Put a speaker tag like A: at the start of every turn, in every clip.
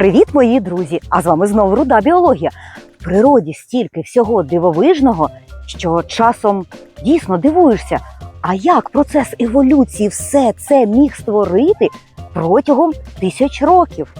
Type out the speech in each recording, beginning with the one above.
A: Привіт, мої друзі! А з вами знову руда біологія. В природі стільки всього дивовижного, що часом дійсно дивуєшся. А як процес еволюції все це міг створити протягом тисяч років?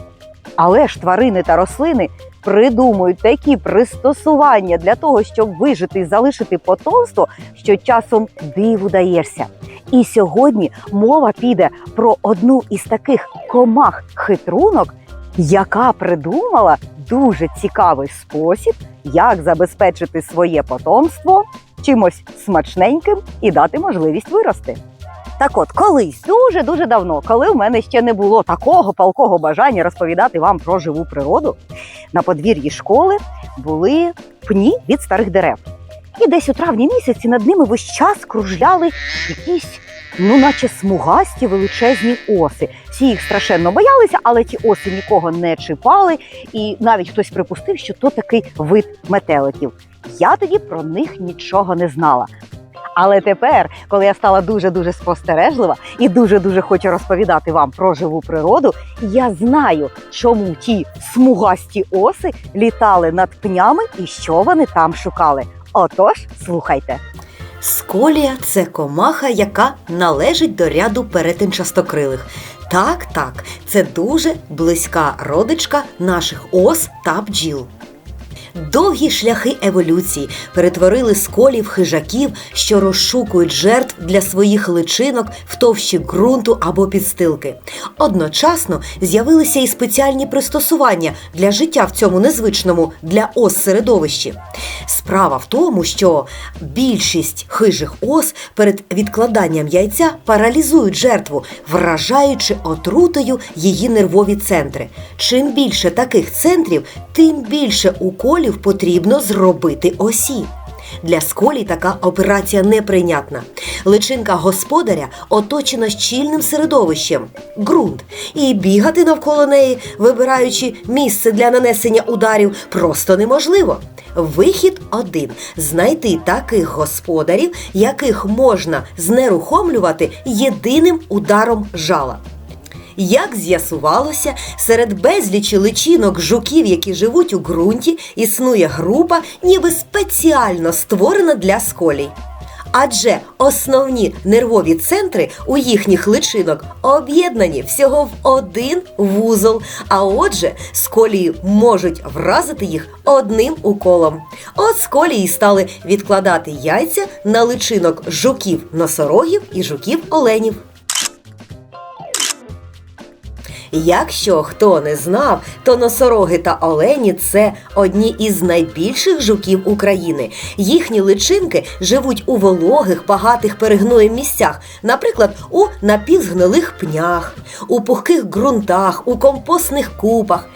A: Але ж тварини та рослини придумують такі пристосування для того, щоб вижити і залишити потомство, що часом диву даєшся. І сьогодні мова піде про одну із таких комах-хитрунок, яка придумала дуже цікавий спосіб, як забезпечити своє потомство чимось смачненьким і дати можливість вирости. Так от, колись дуже дуже давно, коли в мене ще не було такого палкого бажання розповідати вам про живу природу, на подвір'ї школи були пні від старих дерев. І десь у травні місяці над ними весь час кружляли якісь, ну, наче смугасті величезні оси. Всі їх страшенно боялися, але ті оси нікого не чіпали, і навіть хтось припустив, що то такий вид метеликів. Я тоді про них нічого не знала. Але тепер, коли я стала дуже дуже спостережлива і дуже дуже хочу розповідати вам про живу природу, я знаю, чому ті смугасті оси літали над пнями і що вони там шукали. Отож, слухайте.
B: Сколія це комаха, яка належить до ряду перетинчастокрилих. Так, так, це дуже близька родичка наших ос та бджіл. Довгі шляхи еволюції перетворили сколів хижаків, що розшукують жертв для своїх личинок в товщі ґрунту або підстилки. Одночасно з'явилися і спеціальні пристосування для життя в цьому незвичному для ос середовищі. Справа в тому, що більшість хижих ос перед відкладанням яйця паралізують жертву, вражаючи отрутою її нервові центри. Чим більше таких центрів, тим більше уколів потрібно зробити осі. Для сколій така операція неприйнятна. Личинка господаря оточена щільним середовищем ґрунт, і бігати навколо неї, вибираючи місце для нанесення ударів, просто неможливо. Вихід один знайти таких господарів, яких можна знерухомлювати єдиним ударом жала. Як з'ясувалося, серед безлічі личинок жуків, які живуть у ґрунті, існує група, ніби спеціально створена для сколій. Адже основні нервові центри у їхніх личинок об'єднані всього в один вузол, а отже, сколії можуть вразити їх одним уколом. От сколії стали відкладати яйця на личинок жуків носорогів і жуків оленів. Якщо хто не знав, то носороги та олені це одні із найбільших жуків України. Їхні личинки живуть у вологих, багатих перегноєм місцях, наприклад, у напівзгнилих пнях, у пухких ґрунтах, у компостних купах.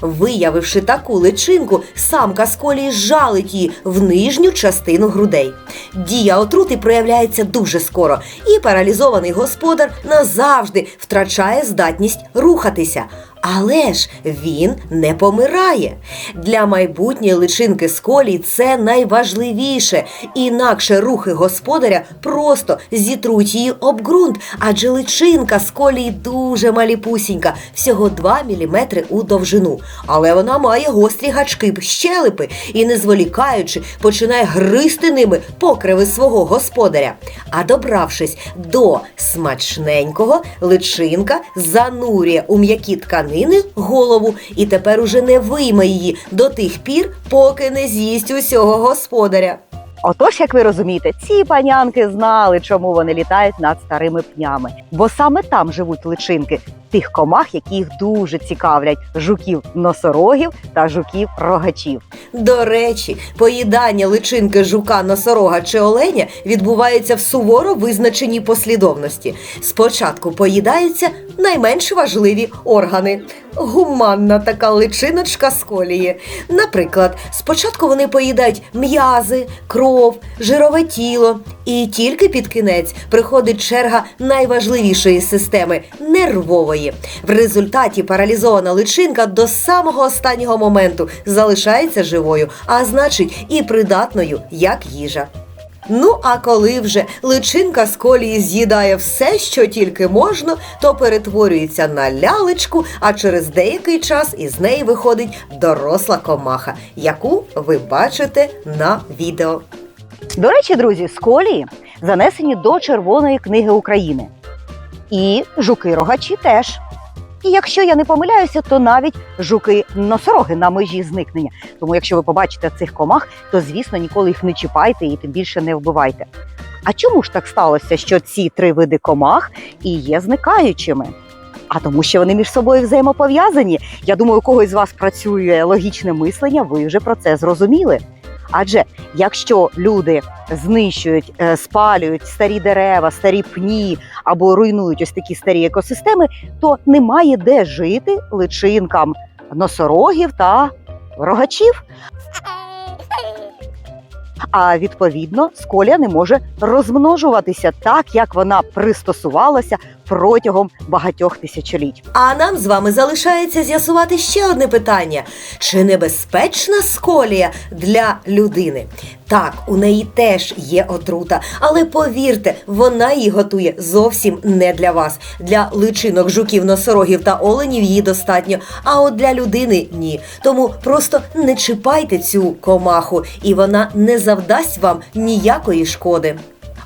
B: Виявивши таку личинку, самка сколії жалить її в нижню частину грудей. Дія отрути проявляється дуже скоро, і паралізований господар назавжди втрачає здатність рухатися. Але ж він не помирає. Для майбутньої личинки сколій це найважливіше. Інакше рухи господаря просто зітруть її об ґрунт, адже личинка сколії дуже маліпусінька, всього 2 мм у довжину. Але вона має гострі гачки щелепи і, не зволікаючи, починає гризти ними покриви свого господаря. А добравшись до смачненького, личинка занурює у м'які тканини голову і тепер уже не вийме її до тих пір, поки не з'їсть усього господаря.
A: Отож, як ви розумієте, ці панянки знали, чому вони літають над старими пнями, бо саме там живуть личинки тих комах, які їх дуже цікавлять жуків носорогів та жуків рогачів.
B: До речі, поїдання личинки жука, носорога чи оленя відбувається в суворо визначеній послідовності. Спочатку поїдаються найменш важливі органи. Гуманна така личиночка сколії. Наприклад, спочатку вони поїдають м'язи, кров, жирове тіло, і тільки під кінець приходить черга найважливішої системи нервової. В результаті паралізована личинка до самого останнього моменту залишається живою, а значить і придатною як їжа. Ну а коли вже личинка з колії з'їдає все, що тільки можна, то перетворюється на лялечку, а через деякий час із неї виходить доросла комаха, яку ви бачите на відео.
A: До речі, друзі, сколії занесені до Червоної книги України. І жуки-рогачі теж. І якщо я не помиляюся, то навіть жуки-носороги на межі зникнення. Тому якщо ви побачите цих комах, то звісно ніколи їх не чіпайте і тим більше не вбивайте. А чому ж так сталося, що ці три види комах і є зникаючими? А тому, що вони між собою взаємопов'язані. Я думаю, у когось з вас працює логічне мислення, ви вже про це зрозуміли. Адже якщо люди знищують, е, спалюють старі дерева, старі пні або руйнують ось такі старі екосистеми, то немає де жити личинкам носорогів та рогачів. А відповідно, сколя не може розмножуватися так, як вона пристосувалася протягом багатьох тисячоліть.
B: А нам з вами залишається з'ясувати ще одне питання: чи небезпечна сколія для людини? Так, у неї теж є отрута, але повірте, вона її готує зовсім не для вас. Для личинок, жуків, носорогів та оленів її достатньо, а от для людини ні. Тому просто не чіпайте цю комаху, і вона не завдасть вам ніякої шкоди.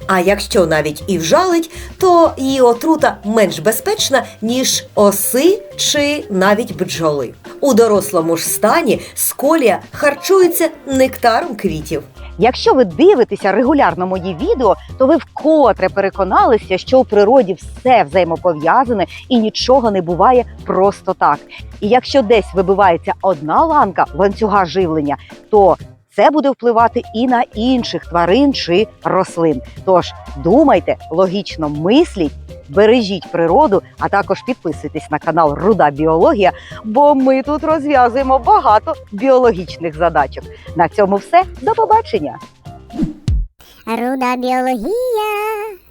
B: А якщо навіть і вжалить, то її отрута менш безпечна, ніж оси чи навіть бджоли. У дорослому ж стані сколія харчується нектаром квітів.
A: Якщо ви дивитеся регулярно мої відео, то ви вкотре переконалися, що у природі все взаємопов'язане і нічого не буває просто так. І якщо десь вибивається одна ланка ланцюга живлення, то це буде впливати і на інших тварин чи рослин. Тож думайте, логічно мисліть, бережіть природу, а також підписуйтесь на канал Руда Біологія, бо ми тут розв'язуємо багато біологічних задачок. На цьому все. До побачення!
C: Руда біологія.